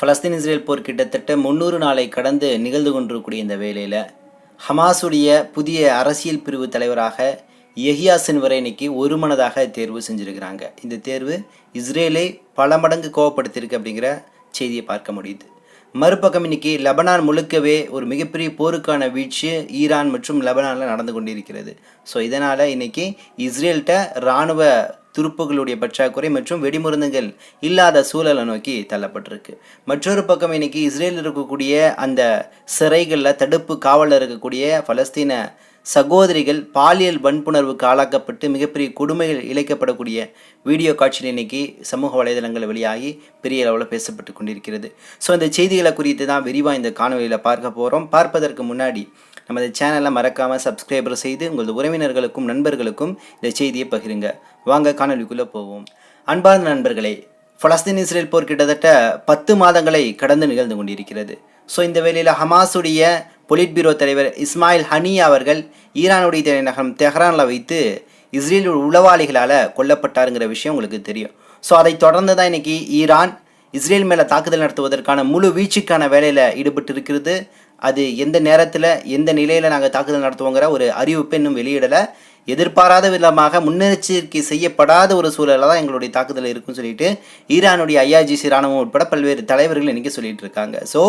Palestine Israel போர் கிட்டத்தட்ட முந்நூறு நாளை கடந்து நிகழ்ந்து கொண்டிருக்கக்கூடிய இந்த வேளையில் ஹமாஸுடைய புதிய அரசியல் பிரிவு தலைவராக எஹியா சின்வரை இன்னைக்கு ஒரு மனதாக தேர்வு செஞ்சுருக்கிறாங்க. இந்த தேர்வு இஸ்ரேலை பல மடங்கு கோவப்படுத்தியிருக்கு அப்படிங்கிற செய்தியை பார்க்க முடியுது. மறுபக்கம் இன்னைக்கு லெபனான் முழுக்கவே ஒரு மிகப்பெரிய போருக்கான வீழ்ச்சி ஈரான் மற்றும் லெபனானில் நடந்து கொண்டிருக்கிறது. ஸோ இதனால் இன்னைக்கு இஸ்ரேல்கிட்ட இராணுவ துருப்புகளுடைய பற்றாக்குறை மற்றும் வெடிமருந்துகள் இல்லாத சூழலை நோக்கி தள்ளப்பட்டிருக்கு. மற்றொரு பக்கம் இன்னைக்கு இஸ்ரேலில் இருக்கக்கூடிய அந்த சிறைகளில் தடுப்பு காவலில் இருக்கக்கூடிய பலஸ்தீன சகோதரிகள் பாலியல் வன்புணர்வுக்கு ஆளாக்கப்பட்டு மிகப்பெரிய கொடுமைகள் இழைக்கப்படக்கூடிய வீடியோ காட்சியில் இன்னைக்கு சமூக வலைதளங்கள் வெளியாகி பெரிய அளவில் பேசப்பட்டு கொண்டிருக்கிறது. ஸோ இந்த செய்திகளை குறித்து தான் விரிவாக இந்த காணொலியில் பார்க்க போகிறோம் பார்ப்பதற்கு முன்னாடி நமது சேனலை மறக்காமல் சப்ஸ்கிரைபர் செய்து உங்களது உறவினர்களுக்கும் நண்பர்களுக்கும் இந்த செய்தியை பகிருங்க. வாங்க காணொலிக்குள்ளே போவோம். அன்பார்ந்த நண்பர்களே பலஸ்தீன் இஸ்ரேல் போர் கிட்டத்தட்ட பத்து மாதங்களை கடந்து நிகழ்ந்து கொண்டிருக்கிறது. ஸோ இந்த வேளையில் ஹமாஸுடைய பொலிட் பீரோ தலைவர் இஸ்மாயில் ஹனியா அவர்கள் ஈரானுடைய தலைநகரம் தெஹ்ரானில் வைத்து இஸ்ரேல் உளவாளிகளால் கொல்லப்பட்டாருங்கிற விஷயம் உங்களுக்கு தெரியும். ஸோ அதை தொடர்ந்து தான் இன்னைக்கு ஈரான் இஸ்ரேல் மேலே தாக்குதல் நடத்துவதற்கான முழு வீழ்ச்சிக்கான வேலையில் ஈடுபட்டு இருக்கிறது அது எந்த நேரத்தில் எந்த நிலையில் நாங்கள் தாக்குதல் நடத்துவோங்கிற ஒரு அறிவிப்பை இன்னும் வெளியிடலை. எதிர்பாராத விதமாக முன்னெச்சரிக்கை செய்யப்படாத ஒரு சூழலில் தான் எங்களுடைய தாக்குதல் இருக்குன்னு சொல்லிட்டு ஈரானுடைய ஐஆர்ஜிசி ராணுவம் உட்பட பல்வேறு தலைவர்கள் இன்னைக்கு சொல்லிட்டு இருக்காங்க. ஸோ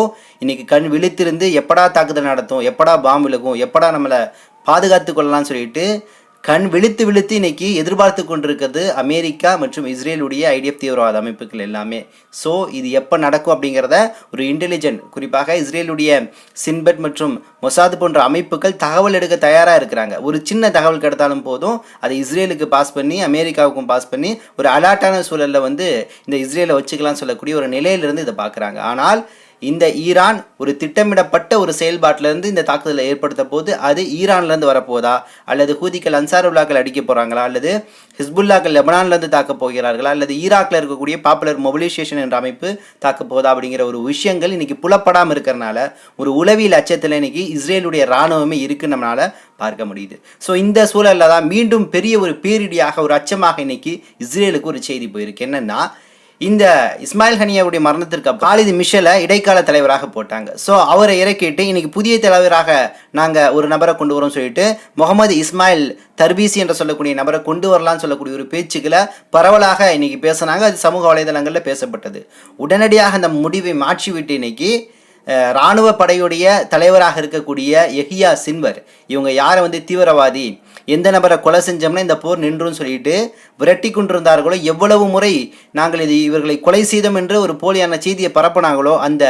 இன்னைக்கு கண் விழித்திருந்து எப்படா தாக்குதல் நடத்தும் எப்படா பாம்பு விழுகும் எப்படா நம்மளை பாதுகாத்து கொள்ளலாம்னு சொல்லிட்டு கண் விழித்து விழித்து இன்னைக்கு எதிர்பார்த்து கொண்டிருக்கிறது அமெரிக்கா மற்றும் இஸ்ரேலுடைய ஐடிஎஃப் தீவிரவாத அமைப்புகள் எல்லாமே. ஸோ இது எப்போ நடக்கும் அப்படிங்கிறத ஒரு இன்டெலிஜென்ட் குறிப்பாக இஸ்ரேலுடைய சின்பட் மற்றும் மொசாது போன்ற அமைப்புகள் தகவல் எடுக்க தயாராக இருக்கிறாங்க. ஒரு சின்ன தகவல் கிடைத்தாலும் போதும் அதை இஸ்ரேலுக்கு பாஸ் பண்ணி அமெரிக்காவுக்கும் பாஸ் பண்ணி ஒரு அலாட்டான சூழலில் வந்து இந்த இஸ்ரேலை வச்சுக்கலாம் சொல்லக்கூடிய ஒரு நிலையிலிருந்து இதை பார்க்குறாங்க. ஆனால் இந்த ஈரான் ஒரு திட்டமிடப்பட்ட ஒரு செயல்பாட்டிலேருந்து இந்த தாக்குதலை ஏற்படுத்த போது அது ஈரான்லேருந்து வரப்போதா? அல்லது ஹூதிக்கள் அன்சாருல்லாக்கள் அடிக்க போகிறாங்களா அல்லது ஹிஸ்புல்லாக்கள் லெபனான்லேருந்து தாக்க போகிறார்களா? அல்லது ஈராக்கில் இருக்கக்கூடிய பாப்புலர் மொபிலைசேஷன் என்ற அமைப்பு தாக்க போதா? அப்படிங்கிற ஒரு விஷயங்கள் இன்றைக்கி புலப்படாமல் இருக்கிறனால ஒரு உளவியல் அச்சத்தில் இன்னைக்கு இஸ்ரேலுடைய இராணுவமே இருக்குன்னு நம்மளால் பார்க்க முடியுது. ஸோ இந்த சூழலில் தான் மீண்டும் பெரிய ஒரு பேரிடியாக ஒரு அச்சமாக இன்னைக்கு இஸ்ரேலுக்கு ஒரு செய்தி போயிருக்கு. என்னென்னா இந்த இஸ்மாயில் ஹனியாவுடைய மரணத்திற்கு அப்புறம் காலிது மிஷலை இடைக்கால தலைவராக போட்டாங்க. ஸோ அவரை இறக்கிட்டு இன்னைக்கு புதிய தலைவராக நாங்கள் ஒரு நபரை கொண்டு வரோம் சொல்லிட்டு முகமது இஸ்மாயில் தர்பீசி என்று சொல்லக்கூடிய நபரை கொண்டு வரலாம்னு சொல்லக்கூடிய ஒரு பேச்சுக்களை பரவலாக இன்னைக்கு பேசினாங்க. அது சமூக வலைதளங்களில் பேசப்பட்டது. உடனடியாக அந்த முடிவை மாற்றிவிட்டு இன்னைக்கு இராணுவ படையுடைய தலைவராக இருக்கக்கூடிய எஹியா சின்வர் இவங்க யாரை வந்து தீவிரவாதி எந்த நபரை கொலை செஞ்சோம்னா இந்த போர் நின்றும் சொல்லிட்டு விரட்டி கொண்டிருந்தார்களோ எவ்வளவு முறை நாங்கள் இது இவர்களை கொலை செய்தோம் என்று ஒரு போலியான செய்தியை பரப்புனாங்களோ அந்த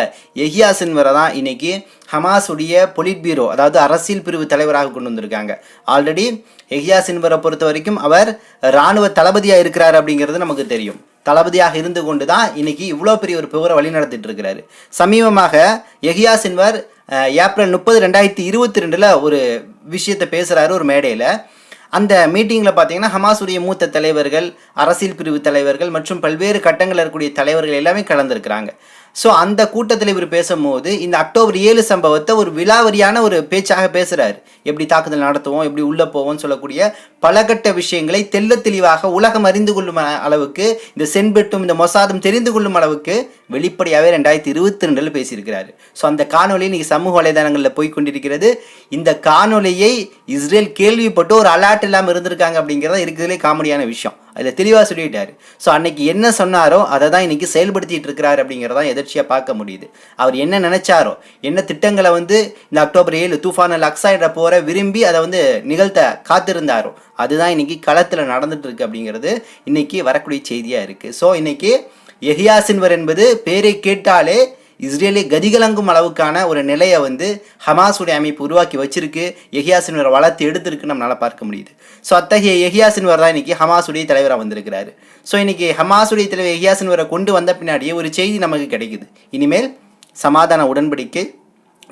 எஹியா சின்வரை தான் இன்னைக்கு ஹமாஸுடைய பொலிட் பீரோ அதாவது அரசியல் பிரிவு தலைவராக கொண்டு வந்திருக்காங்க. ஆல்ரெடி எஹியா என்பவரை பொறுத்த வரைக்கும் அவர் இராணுவ தளபதியாக இருக்கிறார் அப்படிங்கிறது நமக்கு தெரியும். தளபதியாக இருந்து கொண்டு தான் இன்னைக்கு இவ்வளோ பெரிய ஒரு புகரை வழி நடத்திட்டு இருக்கிறாரு. சமீபமாக எஹியா சின்வர் ஏப்ரல் முப்பது ரெண்டாயிரத்தி இருபத்தி ரெண்டில் ஒரு விஷயத்தை பேசுகிறாரு ஒரு மேடையில். அந்த மீட்டிங்கில் பார்த்தீங்கன்னா ஹமாஸுடைய மூத்த தலைவர்கள் அரசியல் பிரிவு தலைவர்கள் மற்றும் பல்வேறு கட்டங்களில் இருக்கக்கூடிய தலைவர்கள் எல்லாமே கலந்துருக்கிறாங்க. ஸோ அந்த கூட்டத்தில் இவர் பேசும்போது இந்த அக்டோபர் ஏழு சம்பவத்தை ஒரு விலாவரியான ஒரு பேச்சாக பேசுகிறார் எப்படி தாக்குதல் நடத்துவோம் எப்படி உள்ளே போவோம்னு சொல்லக்கூடிய பலகட்ட விஷயங்களை தெல்ல தெளிவாக உலகம் அறிந்து கொள்ளும் அளவுக்கு இந்த சென்பெட்டும் இந்த மொசாதும் தெரிந்து கொள்ளும் அளவுக்கு வெளிப்படையாகவே ரெண்டாயிரத்தி இருபத்தி ரெண்டில் பேசியிருக்கிறார். ஸோ அந்த காணொலி இன்றைக்கி சமூக வலைதளங்களில் போய் கொண்டிருக்கிறது. இந்த காணொலியை இஸ்ரேல் கேள்விப்பட்டு ஒரு அலர்ட் இல்லாமல் இருந்திருக்காங்க அப்படிங்கிறத இருக்கிறதுலே காமெடியான விஷயம். அதில் தெளிவாக சொல்லிட்டார். ஸோ அன்னைக்கு என்ன சொன்னாரோ அதை தான் இன்றைக்கி செயல்படுத்திட்டு இருக்கிறார் அப்படிங்கிறதான் எதிர்ச்சியாக பார்க்க முடியுது. அவர் என்ன நினைச்சாரோ என்ன திட்டங்களை வந்து இந்த அக்டோபர் ஏழு தூஃபான லக்ஸாயிட போகிற என்ற விரும்பி அதை வந்து நிகழ்த்த காத்திருந்தாரோ அதுதான் இன்னைக்கு களத்தில் நடந்துட்டு இருக்கு அப்படிங்கிறது இன்றைக்கி வரக்கூடிய செய்தியாக இருக்குது ஸோ இன்றைக்கி எஹியா சின்வர் என்பது பேரை கேட்டாலே இஸ்ரேலை கதிகலங்கும் அளவுக்கான ஒரு நிலையை வந்து ஹமாஸுடைய அமைப்பு உருவாக்கி வச்சிருக்கு. எஹியா வளர்த்து எடுத்திருக்குன்னு நம்மளால் பார்க்க முடியுது. ஸோ அத்தகைய எஹியா சின்வர் தான் இன்றைக்கி ஹமாஸுடைய தலைவராக வந்திருக்கிறாரு. ஸோ இன்றைக்கி ஹமாஸுடைய தலைவர் எஹியா சின்வரை கொண்டு வந்த பின்னாடியே ஒரு செய்தி நமக்கு கிடைக்குது. இனிமேல் சமாதான உடன்படிக்கை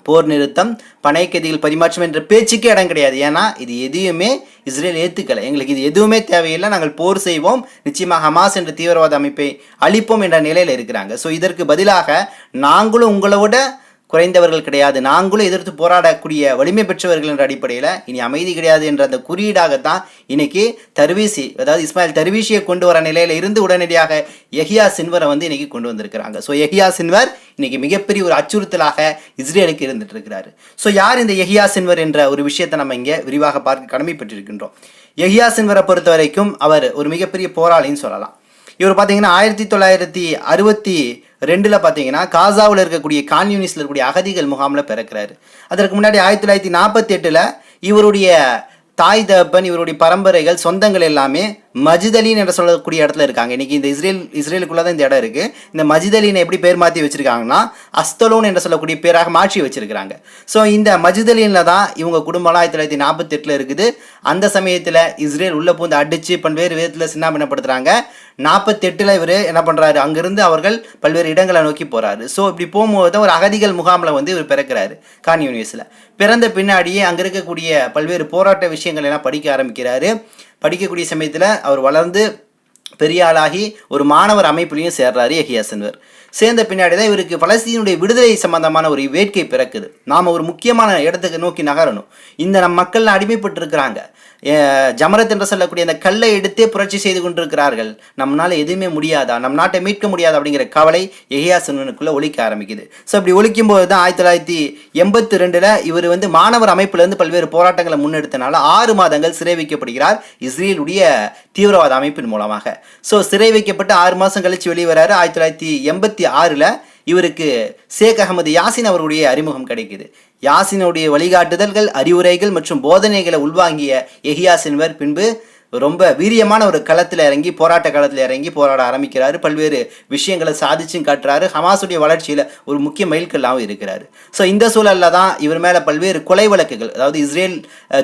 போர் நிறுத்தம் பனைக்கதிகள் பரிமாற்றம் என்ற பேச்சுக்கே இடம் கிடையாது. ஏன்னா இது எதையுமே இஸ்ரேல் ஏற்றுக்கலை எங்களுக்கு இது எதுவுமே தேவையில்லை. நாங்கள் போர் செய்வோம். நிச்சயமாக ஹமாஸ் என்ற தீவிரவாத அமைப்பை அழிப்போம் என்ற நிலையில் இருக்கிறாங்க. ஸோ இதற்கு பதிலாக நாங்களும் உங்களை விட குறைந்தவர்கள் கிடையாது. நாங்களும் எதிர்த்து போராடக்கூடிய வலிமை பெற்றவர்கள் என்ற அடிப்படையில் இனி அமைதி கிடையாது என்ற அந்த குறியீடாகத்தான் இன்னைக்கு தர்வீசி அதாவது இஸ்மாயில் தர்வீசியை கொண்டு வர நிலையில் இருந்து உடனடியாக எஹியா சின்வரை வந்து இன்னைக்கு கொண்டு வந்திருக்கிறாங்க. ஸோ எஹியா சின்வர் இன்னைக்கு மிகப்பெரிய ஒரு அச்சுறுத்தலாக இஸ்ரேலுக்கு இருந்துட்டு இருக்கிறாரு ஸோ யார் இந்த எஹியா சின்வர் என்ற ஒரு விஷயத்தை நம்ம இங்கே விரிவாக பார்க்க கடமைப்பட்டிருக்கின்றோம்? எஹியா சின்வரை பொறுத்த வரைக்கும் அவர் ஒரு மிகப்பெரிய போராளின்னு சொல்லலாம். இவர் பார்த்தீங்கன்னா ஆயிரத்தி தொள்ளாயிரத்தி அறுபத்தி ரெண்டில் பார்த்தீங்கன்னா காசாவில் இருக்கக்கூடிய கான்யூனிஸ்டில் இருக்கக்கூடிய அகதிகள் முகாமில் பிறக்கிறாரு. அதற்கு முன்னாடி ஆயிரத்தி தொள்ளாயிரத்தி நாற்பத்தி எட்டில் இவருடைய தாய் தகப்பன் இவருடைய பரம்பரைகள் சொந்தங்கள் எல்லாமே மஜிதலின் என்று சொல்லக்கூடிய இடத்துல இருக்காங்க. இன்றைக்கி இந்த இஸ்ரேல் இஸ்ரேலுக்குள்ள தான் இந்த இடம் இருக்குது இந்த மஜிதலினை எப்படி பேர் மாற்றி வச்சுருக்காங்கன்னா அஸ்தலோன் என்று சொல்லக்கூடிய பேராக மாற்றி வச்சிருக்கிறாங்க. ஸோ இந்த மஜிதலினில் தான் இவங்க குடும்பம்லாம் ஆயிரத்தி தொள்ளாயிரத்தி நாற்பத்தி எட்டில் இருக்குது. அந்த சமயத்தில் இஸ்ரேல் உள்ளே பூந்து அடித்து பல்வேறு விதத்தில் சின்னாபின்னப்படுத்துறாங்க. நாற்பத்தி நாற்பத்தெட்டில் இவர் என்ன பண்ணுறாரு அங்கேருந்து அவர்கள் பல்வேறு இடங்களை நோக்கி போகிறாரு ஸோ இப்படி போகும்போது தான் ஒரு அகதிகள் முகாமில் வந்து இவர் பிறக்கிறாரு கான் யூனிவர்ஸில். பிறந்த பின்னாடியே அங்கே இருக்கக்கூடிய பல்வேறு போராட்ட விஷயங்கள் எல்லாம் படிக்க ஆரம்பிக்கிறாரு. படிக்கக்கூடிய சமயத்தில் அவர் வளர்ந்து பெரிய ஆளாகி ஒரு மாணவர் அமைப்புலையும் சேர்றாரு எஹியாசன்வர் சேர்ந்த பின்னாடி தான் இவருக்கு பலஸ்தீனுடைய விடுதலை சம்பந்தமான ஒரு வேட்கை பிறக்குது. நாம் ஒரு முக்கியமான இடத்துக்கு நோக்கி நகரணும். இந்த நம் மக்கள்லாம் அடிமைப்பட்டு இருக்கிறாங்க ஜமரத் என்று சொல்லக்கூடிய அந்த கல்லை எடுத்தே புரட்சி செய்து கொண்டிருக்கிறார்கள். நம்மளால் எதுவுமே முடியாதா? நம் நாட்டை மீட்க முடியாது? அப்படிங்கிற கவலை எஹியா சுனனுக்குள்ளே ஒழிக்க ஆரம்பிக்குது. ஸோ அப்படி ஒழிக்கும் போது தான் ஆயிரத்தி தொள்ளாயிரத்தி எண்பத்தி ரெண்டில் இவர் வந்து மாணவர் அமைப்பிலிருந்து பல்வேறு போராட்டங்களை முன்னெடுத்தனால ஆறு மாதங்கள் சிறை வைக்கப்படுகிறார் இஸ்ரேலுடைய தீவிரவாத அமைப்பின் மூலமாக. ஸோ சிறை வைக்கப்பட்டு ஆறு மாதம் கழிச்சு வெளியே வராரு ஆயிரத்தி தொள்ளாயிரத்தி எண்பத்தி ஆறில் இவருக்கு ஷேக் அகமது யாசின் அவருடைய அறிமுகம் கிடைக்குது. யாசினுடைய வழிகாட்டுதல்கள் அறிவுரைகள் மற்றும் போதனைகளை உள்வாங்கிய எஹியா சின்வர் பின்பு ரொம்ப வீரியமான ஒரு களத்தில் இறங்கி போராட்ட களத்தில் இறங்கி போராட ஆரம்பிக்கிறாரு. பல்வேறு விஷயங்களை சாதிச்சும் காட்டுறாரு. ஹமாஸுடைய வளர்ச்சியில் ஒரு முக்கிய மைல்கல்லாகவும் இருக்கிறாரு. ஸோ இந்த சூழலில் தான் இவர் மேலே பல்வேறு கொலை வழக்குகள் அதாவது இஸ்ரேல்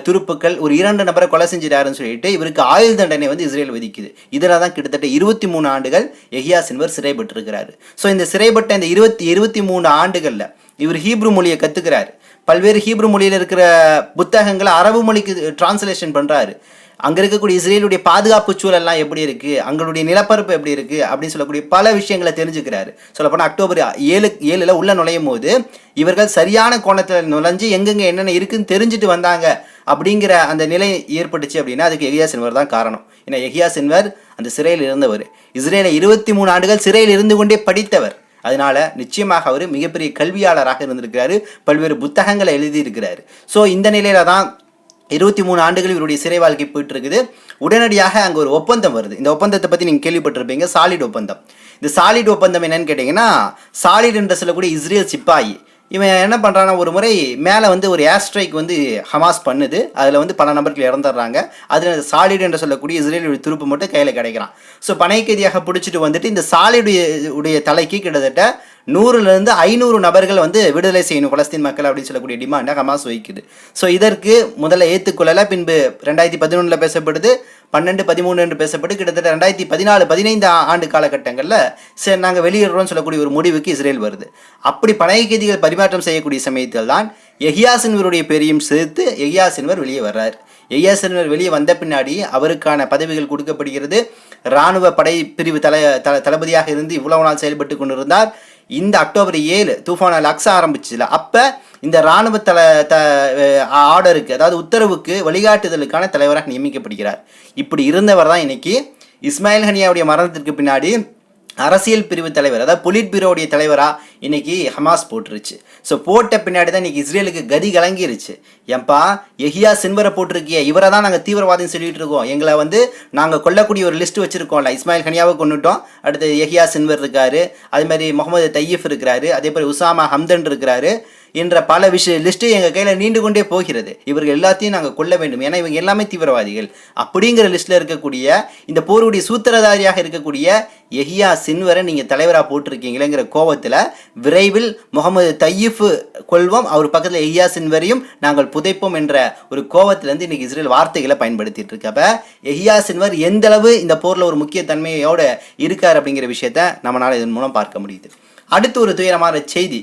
துருப்புக்கள் ஒரு இரண்டு நபரை கொலை செஞ்சிட்டாருன்னு சொல்லிட்டு இவருக்கு ஆயுள் தண்டனை வந்து இஸ்ரேல் விதிக்குது. இதில் தான் கிட்டத்தட்ட இருபத்தி மூணு ஆண்டுகள் எஹியா சின்வர் சிறைப்பட்டிருக்கிறாரு. ஸோ இந்த சிறைப்பட்ட இந்த இருபத்தி இருபத்தி மூணு ஆண்டுகளில் இவர் ஹீப்ரு மொழியை கற்றுக்கிறாரு பல்வேறு ஹீப்ரு மொழியில் இருக்கிற புத்தகங்களை அரபு மொழிக்கு டிரான்ஸ்லேஷன் பண்ணுறாரு அங்கே இருக்கக்கூடிய இஸ்ரேலுடைய பாதுகாப்பு சூழல்லாம் எப்படி இருக்குது அங்களுடைய நிலப்பரப்பு எப்படி இருக்குது அப்படின்னு சொல்லக்கூடிய பல விஷயங்களை தெரிஞ்சுக்கிறாரு. சொல்லப்போனால் அக்டோபர் ஏழு ஏழில் உள்ள நுழையும் போது இவர்கள் சரியான கோணத்தில் நுழைஞ்சு எங்கெங்கே என்னென்ன இருக்குன்னு தெரிஞ்சுட்டு வந்தாங்க அப்படிங்கிற அந்த நிலை ஏற்பட்டுச்சு அப்படின்னா அதுக்கு எகியா சின்வர் தான் காரணம். ஏன்னா எகியா சின்வர் அந்த சிறையில் இருந்தவர். இஸ்ரேலை இருபத்தி மூணு ஆண்டுகள் சிறையில் இருந்து கொண்டே படித்தவர். அதனால நிச்சயமாக அவர் மிகப்பெரிய கல்வியாளராக இருந்திருக்கிறாரு. பல்வேறு புத்தகங்களை எழுதியிருக்கிறாரு. ஸோ இந்த நிலையில தான் இருபத்தி மூணு ஆண்டுகள் இவருடைய சிறை வாழ்க்கை போயிட்டு இருக்குது உடனடியாக அங்கே ஒரு ஒப்பந்தம் வருது. இந்த ஒப்பந்தத்தை பற்றி நீங்கள் கேள்விப்பட்டிருப்பீங்க. சாலிட் ஒப்பந்தம். இந்த சாலிட் ஒப்பந்தம் என்னன்னு கேட்டிங்கன்னா சாலிட் என்று சொல்லக்கூடிய இஸ்ரேல் சிப்பாயி இவன் என்ன பண்ணுறான்னா ஒரு முறை மேலே வந்து ஒரு ஏர் ஸ்ட்ரைக் வந்து ஹமாஸ் பண்ணுது. அதில் வந்து பல நபர்கள் இறந்துடுறாங்க. அதில் சாலிடு என்று சொல்லக்கூடிய இஸ்ரேலுடைய துருப்பு மட்டும் கையில் கிடைக்கிறான். ஸோ பனைக்கைதியாக பிடிச்சிட்டு வந்துட்டு இந்த சாலிடு உடைய தலைக்கு கிட்டத்தட்ட நூறுலேருந்து ஐநூறு நபர்கள் வந்து விடுதலை செய்யணும் பலஸ்தீன் மக்கள் அப்படின்னு சொல்லக்கூடிய டிமாண்டாக ஹமாஸ் வைக்குது ஸோ இதற்கு முதல்ல ஏற்றுக்கொள்ளலை பின்பு ரெண்டாயிரத்தி பதினொன்றில் பேசப்படுது பன்னெண்டு பதிமூணு என்று பேசப்பட்டு கிட்டத்தட்ட ரெண்டாயிரத்தி பதினாலு பதினைந்து ஆண்டு காலகட்டங்களில் சரி நாங்கள் வெளியிடுறோம்னு சொல்லக்கூடிய ஒரு முடிவுக்கு இஸ்ரேல் வருது. அப்படி பழைய கைதிகள் பரிமாற்றம் செய்யக்கூடிய சமயத்தில் தான் எஹியாசின்வருடைய பெரியும் சேர்த்து எஹியாசின்வர் வெளியே வர்றார். எஹியாசின்வர் வெளியே வந்த பின்னாடி அவருக்கான பதவிகள் கொடுக்கப்படுகிறது. இராணுவ படை பிரிவு தல தளபதியாக இருந்து இவ்வளவு நாள் செயல்பட்டு கொண்டிருந்தார். இந்த அக்டோபர் ஏழு தூஃபான அல் அக்ஸா ஆரம்பிச்சுல அப்போ இந்த இராணுவ தல த ஆர்டருக்கு அதாவது உத்தரவுக்கு வழிகாட்டுதலுக்கான தலைவராக நியமிக்கப்படுகிறார். இப்படி இருந்தவர் தான் இன்னைக்கு இஸ்மாயில் ஹனியாவுடைய மரணத்திற்கு பின்னாடி அரசியல் பிரிவு தலைவர் அதாவது பொலிட் பீரோடைய தலைவராக இன்னைக்கு ஹமாஸ் போட்டுருச்சு. ஸோ போட்ட பின்னாடி தான் இன்னைக்கு இஸ்ரேலுக்கு கதி கலங்கிருச்சு. ஏன்பா எஹியா சின்வரை போட்டிருக்கிய இவரை தான் நாங்கள் தீவிரவாதம் சொல்லிட்டு இருக்கோம். எங்களை வந்து நாங்கள் கொல்லக்கூடிய ஒரு லிஸ்ட் வச்சிருக்கோம்ல இஸ்மாயில் ஹனியாவை கொண்டுட்டோம் அடுத்து எஹியா சின்வர் இருக்காரு அதே மாதிரி முகமது தையீஃப் இருக்கிறாரு அதே மாதிரி உசாமா ஹம்தன் இருக்கிறாரு. என்ற பல விஷய லிஸ்ட்டு எங்கள் கையில் நீண்டு கொண்டே போகிறது. இவர்கள் எல்லாத்தையும் நாங்கள் கொல்ல வேண்டும். ஏன்னா இவங்க எல்லாமே தீவிரவாதிகள். அப்படிங்கிற லிஸ்ட்டில் இருக்கக்கூடிய இந்த போருடைய சூத்திரதாரியாக இருக்கக்கூடிய எஹியா சின்வரை நீங்கள் தலைவராக போட்டிருக்கீங்களேங்கிற கோபத்தில் விரைவில் முகமது தையீஃப் கொள்வோம். அவர் பக்கத்தில் எஹியா சின்வரையும் நாங்கள் புதைப்போம் என்ற ஒரு கோபத்திலேருந்து இன்றைக்கி இஸ்ரேல் வார்த்தைகளை பயன்படுத்திட்டு இருக்கு. அப்போ எஹியா சின்வர் எந்த அளவு இந்த போரில் ஒரு முக்கிய தன்மையோடு இருக்கார் அப்படிங்கிற விஷயத்த நம்மளால் இதன் மூலம் பார்க்க முடியுது. அடுத்து ஒரு துயரமான செய்தி.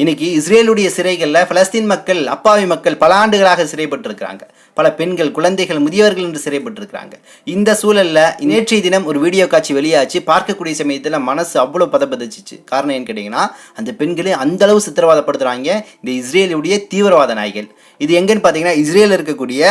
இன்னைக்கு இஸ்ரேலுடைய சிறைகளில் பலஸ்தீன் மக்கள் அப்பாவி மக்கள் பல ஆண்டுகளாக சிறைப்பட்டிருக்கிறாங்க. பல பெண்கள் குழந்தைகள் முதியவர்கள் என்று சிறைப்பட்டிருக்கிறாங்க. இந்த சூழலில் நேற்றைய தினம் ஒரு வீடியோ காட்சி வெளியாச்சு. பார்க்கக்கூடிய சமயத்தில் மனசு அவ்வளோ பதப்பதிச்சிச்சு. காரணம் ஏன்னு கேட்டிங்கன்னா அந்த பெண்களை அந்தளவு சித்திரவாதப்படுத்துகிறாங்க இந்த இஸ்ரேலுடைய தீவிரவாத நாய்கள். இது எங்கன்னு பார்த்தீங்கன்னா இஸ்ரேலில் இருக்கக்கூடிய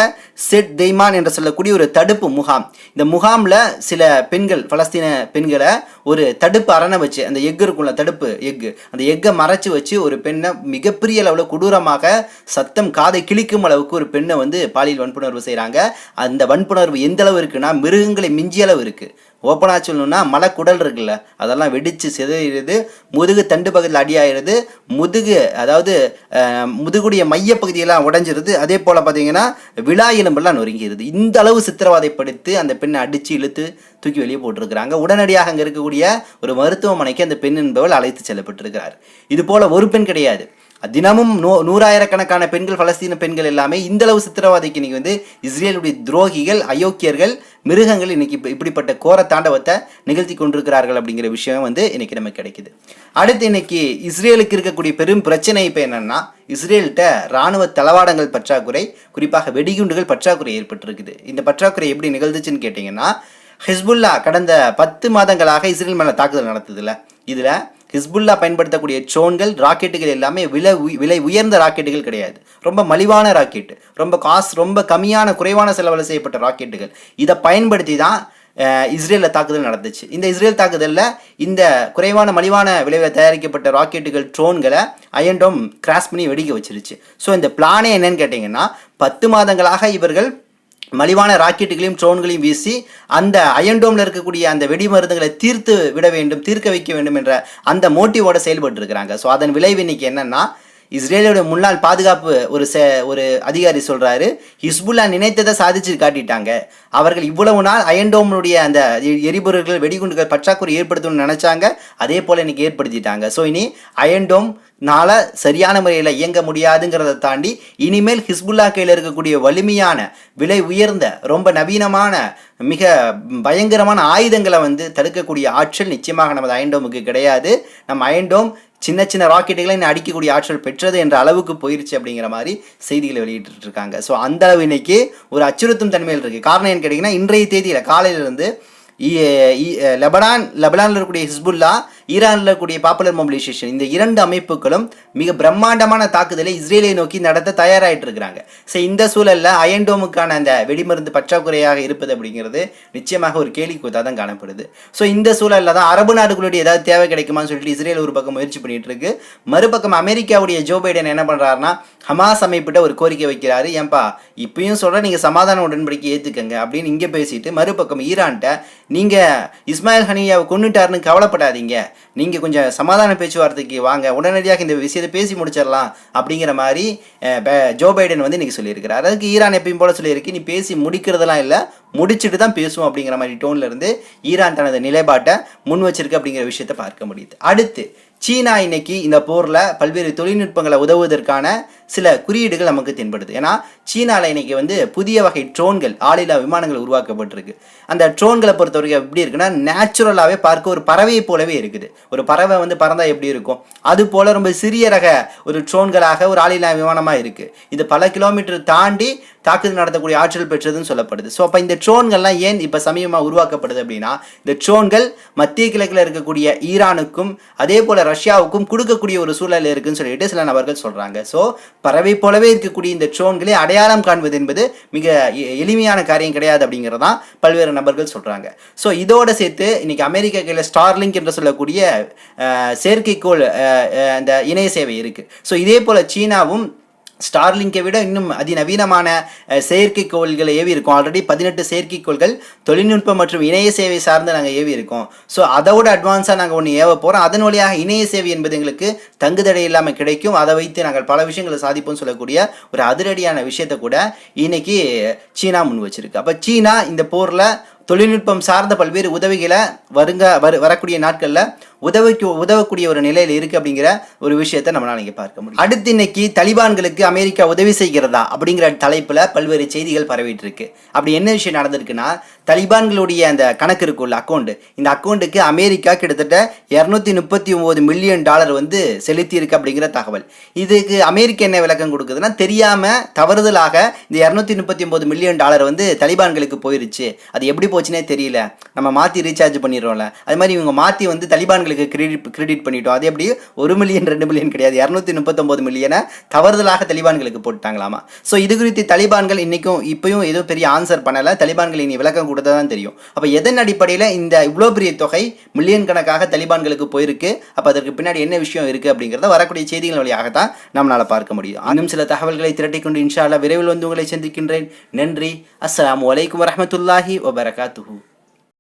செட் தெய்மான் என்று சொல்லக்கூடிய ஒரு தடுப்பு முகாம். இந்த முகாமில் சில பெண்கள் பலஸ்தீன பெண்களை ஒரு தடுப்பு அரணை வச்சு அந்த எக் இருக்கும்ல தடுப்பு எஃகு அந்த எக்கை மறைச்சு வச்சு ஒரு பெண்ணை மிகப்பெரிய அளவில் கொடூரமாக சத்தம் காதை கிழிக்கும் அளவுக்கு ஒரு பெண்ணை வந்து பாலியல் வன்புணர்வு செய்கிறாங்க அந்த வன்புணர்வு எந்த அளவு இருக்குன்னா மிருகங்களை மிஞ்சிய அளவு இருக்குது ஓப்பனாக சொல்லணும்னா குடல் இருக்குல்ல அதெல்லாம் வெடித்து சிதறிடுது முதுகு தண்டு பகுதியில் அடியாயிருது முதுகு அதாவது முதுகுடைய மையப்பகுதியெல்லாம் உடைஞ்சிருது. அதே போல் பார்த்தீங்கன்னா விழா எலும்பெல்லாம் நொறுங்கிடுது இந்த அளவு சித்திரவதைப்படுத்தி அந்த பெண்ணை அடித்து இழுத்து தூக்கி வெளியே போட்டிருக்கிறாங்க. உடனடியாக அங்கே இருக்கக்கூடிய ஒரு மருத்துவமனைக்கு அந்த பெண் என்பவள் அழைத்து செல்லப்பட்டிருக்கிறார். இது போல் ஒரு பெண் கிடையாது. தினமும் நூ நூறாயிரக்கணக்கான பெண்கள் பலஸ்தீன பெண்கள் எல்லாமே இந்த அளவு இன்றைக்கி இன்னைக்கு வந்து இஸ்ரேலுடைய துரோகிகள் அயோக்கியர்கள் மிருகங்கள் இன்னைக்கு இப்படிப்பட்ட கோர தாண்டவத்தை நிகழ்த்தி கொண்டிருக்கிறார்கள் அப்படிங்கிற விஷயம் வந்து இன்னைக்கு நமக்கு கிடைக்குது. அடுத்து இன்னைக்கு இஸ்ரேலுக்கு இருக்கக்கூடிய பெரும் பிரச்சனை இப்போ என்னன்னா இஸ்ரேல்கிட்ட ராணுவ தளவாடங்கள் பற்றாக்குறை குறிப்பாக வெடிகுண்டுகள் பற்றாக்குறை ஏற்பட்டிருக்குது. இந்த பற்றாக்குறை எப்படி நிகழ்ந்துச்சுன்னு கேட்டிங்கன்னா ஹிஸ்புல்லா கடந்த பத்து மாதங்களாக இஸ்ரேல் மேலே தாக்குதல் நடத்துதில்ல. இதில் ஹிஸ்புல்லா பயன்படுத்தக்கூடிய ட்ரோன்கள் ராக்கெட்டுகள் எல்லாமே விலை விலை உயர்ந்த ராக்கெட்டுகள் கிடையாது. ரொம்ப மலிவான ராக்கெட்டு. ரொம்ப காசு ரொம்ப கம்மியான குறைவான செலவில் செய்யப்பட்ட ராக்கெட்டுகள். இதை பயன்படுத்தி தான் இஸ்ரேலில் தாக்குதல் நடந்துச்சு. இந்த இஸ்ரேல் தாக்குதலில் இந்த குறைவான மலிவான விளைவில் தயாரிக்கப்பட்ட ராக்கெட்டுகள் ட்ரோன்களை அயன்டோம் கிராஸ் பண்ணி வெடிக்க வச்சிருச்சு. ஸோ இந்த பிளானே என்னன்னு கேட்டிங்கன்னா பத்து மாதங்களாக இவர்கள் மலிவான ராக்கெட்டுகளையும் ட்ரோன்களையும் வீசி அந்த அயன்டோமில் இருக்கக்கூடிய அந்த வெடி மருந்துகளை தீர்த்து விட வேண்டும் தீர்க்க வைக்க வேண்டும் என்ற அந்த மோட்டிவோட செயல்பட்டு இருக்கிறாங்க ஸோ அதன் விளைவு இன்னைக்கு என்னன்னா இஸ்ரேலோட முன்னாள் பாதுகாப்பு ஒரு செ ஒரு அதிகாரி சொல்கிறாரு ஹிஸ்புல்லா நினைத்ததை சாதிச்சு காட்டிட்டாங்க. அவர்கள் இவ்வளவு நாள் அயன்டோமனுடைய அந்த எரிபொருள்கள் வெடிகுண்டுகள் பற்றாக்குறை ஏற்படுத்தணும்னு நினச்சாங்க. அதே போல் இன்றைக்கி ஏற்படுத்திட்டாங்க. ஸோ இனி அயன்டோம் நால சரியான முறையில் இயங்க முடியாதுங்கிறத தாண்டி இனிமேல் ஹிஸ்புல்லா கையில் இருக்கக்கூடிய வலிமையான விலை உயர்ந்த ரொம்ப நவீனமான மிக பயங்கரமான ஆயுதங்களை வந்து தடுக்கக்கூடிய ஆற்றல் நிச்சயமாக நமது அயன்டோமுக்கு கிடையாது. நம்ம அயன்டோம் சின்ன சின்ன ராக்கெட்டுகளை அடிக்கக்கூடிய ஆற்றல் பெற்றது என்ற அளவுக்கு போயிருச்சு அப்படிங்கிற மாதிரி செய்திகளை வெளியிட்டு இருக்காங்க ஸோ அந்த அளவு இன்னைக்கு ஒரு அச்சுறுத்தும் தன்மையில் இருக்குது காரணம் என்ன கேட்டிங்கன்னா இன்றைய தேதியில் காலையிலிருந்து இ- இ- லெபனான் லெபனானில் இருக்கக்கூடிய ஹிஸ்புல்லா ஈரானில் இருக்கக்கூடிய பாப்புலர் மொபிலைசேஷன் இந்த இரண்டு அமைப்புகளும் மிக பிரம்மாண்டமான தாக்குதலை இஸ்ரேலை நோக்கி நடத்த தயாராகிட்டு இருக்கிறாங்க. ஸோ இந்த சூழலில் அயன்டோமுக்கான அந்த வெடிமருந்து பற்றாக்குறையாக இருப்பது அப்படிங்கிறது நிச்சயமாக ஒரு கேள்விக்குத்தாக தான் காணப்படுது. ஸோ இந்த சூழலில் தான் அரபு நாடுகளுடைய ஏதாவது தேவை கிடைக்குமான்னு சொல்லிட்டு இஸ்ரேல் ஒரு பக்கம் முயற்சி பண்ணிட்டு இருக்கு. மறுபக்கம் அமெரிக்காவுடைய ஜோ பைடன் என்ன பண்ணுறாருன்னா ஹமாஸ் அமைப்பிட்ட ஒரு கோரிக்கை வைக்கிறாரு. ஏன்பா இப்பயும் சொல்கிற நீங்கள் சமாதான உடன்படிக்கை ஏற்றுக்கங்க அப்படின்னு இங்கே பேசிட்டு மறுபக்கம் ஈரான்கிட்ட நீங்கள் இஸ்மாயில் ஹனியாவை கொண்டுட்டாருன்னு கவலைப்படாதீங்க. நீங்கள் கொஞ்சம் சமாதான பேச்சுவார்த்தைக்கு வாங்க. உடனடியாக இந்த விஷயத்தை பேசி முடிச்சிடலாம் அப்படிங்கிற மாதிரி ஜோ பைடன் வந்து இன்றைக்கி சொல்லியிருக்கிறார். அதுக்கு ஈரான் எப்பயும் போல சொல்லியிருக்கு. நீ பேசி முடிக்கிறதெல்லாம் இல்லை. முடிச்சுட்டு தான் பேசுவோம் அப்படிங்கிற மாதிரி டோனில் இருந்து ஈரான் தனது நிலைப்பாட்டை முன் வச்சிருக்கு அப்படிங்கிற விஷயத்தை பார்க்க முடியுது. அடுத்து சீனா இன்னைக்கு இந்த போரில் பல்வேறு தொழில்நுட்பங்களை உதவுவதற்கான சில குறியீடுகள் நமக்கு தென்படுது. ஏன்னா சீனாவில் இன்னைக்கு வந்து புதிய வகை ட்ரோன்கள் ஆளில்லா விமானங்கள் உருவாக்கப்பட்டிருக்கு. அந்த ட்ரோன்களை பொறுத்த வரைக்கும் எப்படி இருக்குன்னா நேச்சுரலாகவே பார்க்க ஒரு பறவையை போலவே இருக்குது. ஒரு பறவை வந்து பறந்தால் எப்படி இருக்கும்? அது போல் ரொம்ப சிறிய ரக ஒரு ட்ரோன்களாக ஒரு ஆளில்லா விமானமாக இருக்குது இது பல கிலோமீட்டர் தாண்டி தாக்குதல் நடத்தக்கூடிய ஆற்றல் பெற்றதுன்னு சொல்லப்படுது. ஸோ அப்போ இந்த ட்ரோன்கள்லாம் ஏன் இப்போ சமீபமாக உருவாக்கப்படுது அப்படின்னா இந்த ட்ரோன்கள் மத்திய கிழக்கில் இருக்கக்கூடிய ஈரானுக்கும் அதே போல் ரஷ்யாவுக்கும் கொடுக்கக்கூடிய ஒரு சூழல் இருக்குன்னு சொல்லிட்டு சில நபர்கள் சொல்கிறாங்க ஸோ பறவை போலவே இருக்கக்கூடிய இந்த ட்ரோன்களை அடையாளம் காண்பது என்பது மிக எளிமையான காரியம் கிடையாது அப்படிங்கிறதான் பல்வேறு நபர்கள் சொல்கிறாங்க ஸோ இதோட சேர்த்து இன்னைக்கு அமெரிக்கா கையில் ஸ்டார்லிங்க் என்று சொல்லக்கூடிய செயற்கைக்கோள் அந்த இணைய சேவை இருக்குது ஸோ இதே போல் சீனாவும் ஸ்டார்லிங்கை விட இன்னும் அதிநவீனமான செயற்கைக்கோள்களை ஏவி இருக்கோம் ஆல்ரெடி பதினெட்டு செயற்கைக்கோள்கள் தொழில்நுட்பம் மற்றும் இணைய சேவை சார்ந்து நாங்கள் ஏவி இருக்கோம் ஸோ அதோட அட்வான்ஸாக நாங்கள் ஒன்று ஏவ போகிறோம் அதன் வழியாக இணைய சேவை என்பது எங்களுக்கு தங்குதடை இல்லாமல் கிடைக்கும். அதை வைத்து நாங்கள் பல விஷயங்களை சாதிப்போம்னு சொல்லக்கூடிய ஒரு அதிரடியான விஷயத்தை கூட இன்னைக்கு சீனா முன் வச்சிருக்கு. அப்போ சீனா இந்த போரில் தொழில்நுட்பம் சார்ந்த பல்வேறு உதவிகளை வருங்க வரு வரக்கூடிய நாட்களில் உதவிக்கு உதவக்கூடிய ஒரு நிலையில் இருக்குது அப்படிங்கிற ஒரு விஷயத்தை நம்மளால் இங்கே பார்க்க முடியும். அடுத்து இன்னைக்கு தலிபான்களுக்கு அமெரிக்கா உதவி செய்கிறதா அப்படிங்கிற தலைப்பில் பல்வேறு செய்திகள் பரவிட்டு இருக்கு அப்படி என்ன விஷயம் நடந்திருக்குன்னா தலிபான்களுடைய அந்த கணக்கு இருக்குள்ள அக்கௌண்ட் இந்த அக்கௌண்ட்டுக்கு அமெரிக்கா கிட்டத்தட்ட இரநூத்தி முப்பத்தி ஒம்பது மில்லியன் டாலர் வந்து செலுத்தி இருக்கு அப்படிங்கிற தகவல். இதுக்கு அமெரிக்கா என்ன விளக்கம் கொடுக்குதுன்னா தெரியாமல் தவறுதலாக இந்த இரநூத்தி முப்பத்தி ஒம்பது மில்லியன் டாலர் வந்து தலிபான்களுக்கு போயிருச்சு. அது எப்படி போச்சுனே தெரியல. நம்ம மாற்றி ரீசார்ஜ் பண்ணிடுறோம்ல. அது மாதிரி இவங்க மாற்றி வந்து தலிபான்களுக்கு கிரெடிட் கிரெடிட் பண்ணிட்டோம். அது எப்படி? ஒரு மில்லியன் ரெண்டு மில்லியன் கிடையாது. இரநூத்தி முப்பத்தொம்பது மில்லியனை தவறுதலாக தலிபான்களுக்கு போட்டாங்களாமா ஸோ இது குறித்து தலிபான்கள் இன்றைக்கும் இப்பயும் எதுவும் பெரிய ஆன்சர் பண்ணலை. தலிபான்கள் இனி விளக்கம் கொடுத்தா தான் தெரியும். அப்போ எதன் அடிப்படையில் இந்த இவ்வளோ பெரிய தொகை மில்லியன் கணக்காக தலிபான்களுக்கு போயிருக்கு? அப்போ அதற்கு பின்னாடி என்ன விஷயம் இருக்குது அப்படிங்கிறத வரக்கூடிய செய்திகள் வழியாக தான் நம்மளால் பார்க்க முடியும். இன்னும் சில தகவல்களை திரட்டிக்கொண்டு இன்ஷால்லா விரைவில் வந்து உங்களை சந்திக்கின்றேன். நன்றி. அஸ்லாம் வலைக்கம் வரமத்துல்லாஹி வரஹ்மத்துல்லாஹி Từ hôm